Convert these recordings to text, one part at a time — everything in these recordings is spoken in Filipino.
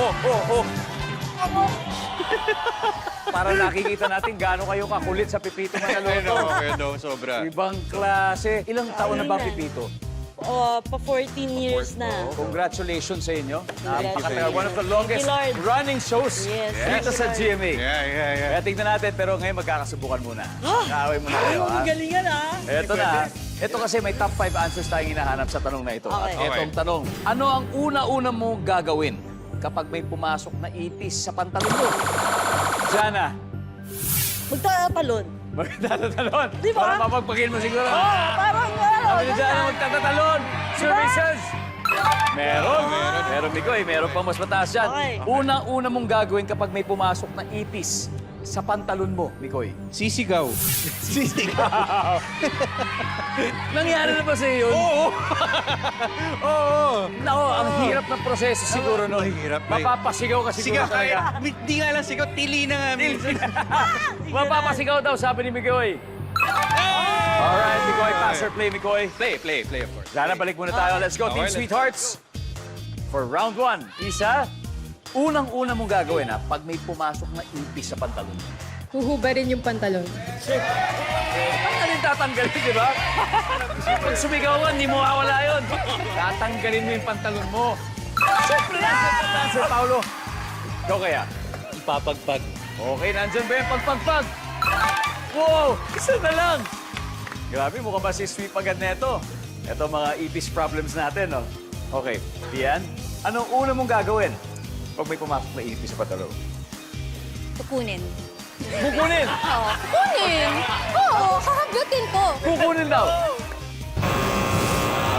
oh, oh, oh. Para nakikita natin gaano kayo kakulit sa Pipito Manaloto. Ano, sobra. Ibang klase. Ilang taon na ba, Pipito? Oh, pa 14 years na. Congratulations sa inyo. Napakatagal. One of the longest Lord. running shows Yes. dito sa GMA. Yeah, yeah, yeah. Kaya tignan natin, pero ngayon magkakasubukan muna. Kaaway muna kayo, ha? galingan ah. Ito na. ha? Ito kasi may top 5 answers tayong hinahanap sa tanong na ito. At Okay. etong tanong, ano ang una-una mo gagawin kapag may pumasok na ipis sa pantalon mo? Jana, Magtatalon. magtatatalon. Di ba? Para mapagpagin mo siguro. Oh, parang ano. Sabi ni Jana, magtatatalon. Services. Meron. Meron. Meron, Mikoy. Meron pa mas mataas yan. Okay. Unang-una mong gagawin kapag may pumasok na ipis sa pantalon mo, Mikoy. Sisigaw. Sisigaw. Nangyari na ba sa iyo? Oo. Oo. Nako, ang hirap ng proseso siguro no. Ang hirap, may- Mapapasigaw ka siguro Sigaw talaga. kaya. Hindi nga lang sigaw, tili na nga. minsan. Mapapasigaw daw, sabi ni Mikoy. Alright, Mikoy, pass or play, Mikoy. Play, play, play, of course. Sana balik muna tayo. Let's go, Team Okay, let's- Sweethearts. For round one, Isa, unang-una mong gagawin ha, pag may pumasok na ipis sa pantalon mo. Huhubarin yung pantalon. Tanggalin, tatanggalin, di ba? Pag sumigaw ka, hindi mo mawawala yun. Tatanggalin mo yung pantalon mo. Siyempre na, siyempre na, Sir Paulo. Ikaw kaya? Ipapagpag. Okay, nandyan ba yung pagpagpag? Wow! Isa na lang! Grabe, mukhang ba si sweep agad neto? Ito mga ipis problems natin, no? Okay, Dian, anong una mong gagawin pag may pumasok na ipis sa pantalon? Kukunin. Kukunin! Kunin? Oo, kakagatin ko. Kukunin daw!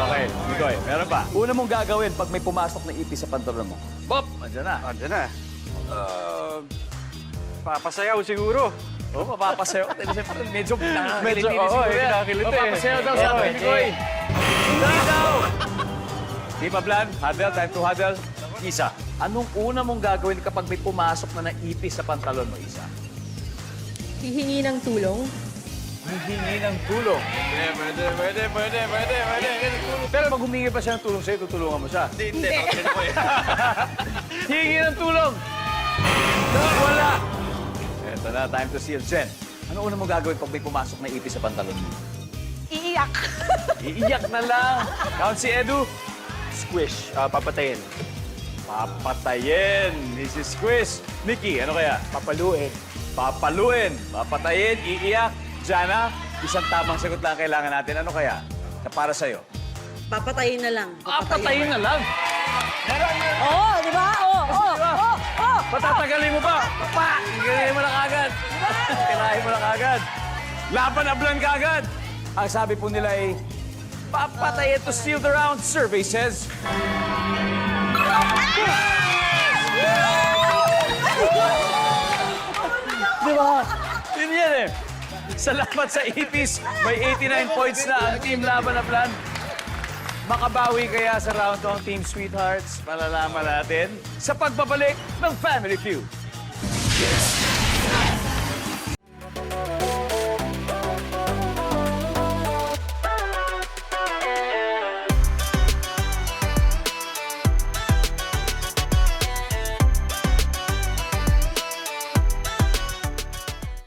Okay, Mikoy, meron pa. Una mong gagawin pag may pumasok na ipis sa pantalon mo. Pop! Andyan na. Andiyan na. Uh, papasayaw siguro. Oo, oh, mapapasayaw. Siyempre, medyo nakakiliti Medyo, ni oo, siguro eh, yan. nakakiliti eh. Mapapasayaw daw sabi Oo, ni eh. Mikoy. Hindi daw! Di ba, Blan? Huddle, time to huddle. Isa, anong una mong gagawin kapag may pumasok na naipis sa pantalon mo, Isa? Hihingi ng tulong. Hihingi ng tulong. Pwede, pwede, pwede, pwede, pwede, pwede. Pero pag humingi pa siya ng tulong sa'yo, tutulungan mo siya. Hindi, hindi. Hindi ko eh. Hihingi ng tulong! Wala! Eto na, time to seal. Jen, ano una mong gagawin pag may pumasok na ipis sa pantalon mo? Iiyak. Iiyak na lang. Count si Edu. Squish. Ah, papatayin. Papatayin. This is Chris. Nikki, ano kaya? Papaluin. Papaluin. Papatayin, iiyak. Jana, isang tamang sagot lang kailangan natin. Ano kaya? Na para sa'yo. Papatayin na lang. Papatayin na lang. Oo, oh, di ba? Oo, oo, oo, oo. Patatagalin mo pa. Pa! Ganahin mo lang agad. Kinahin mo lang agad. Laban na blan ka agad. Ang sabi po nila ay, papatayin to steal the round, survey says. Salamat sa ipis. May 89 points na ang team laban na plan. Makabawi kaya sa round 2 ang Team Sweethearts? Malalaman natin sa pagbabalik ng Family Feud.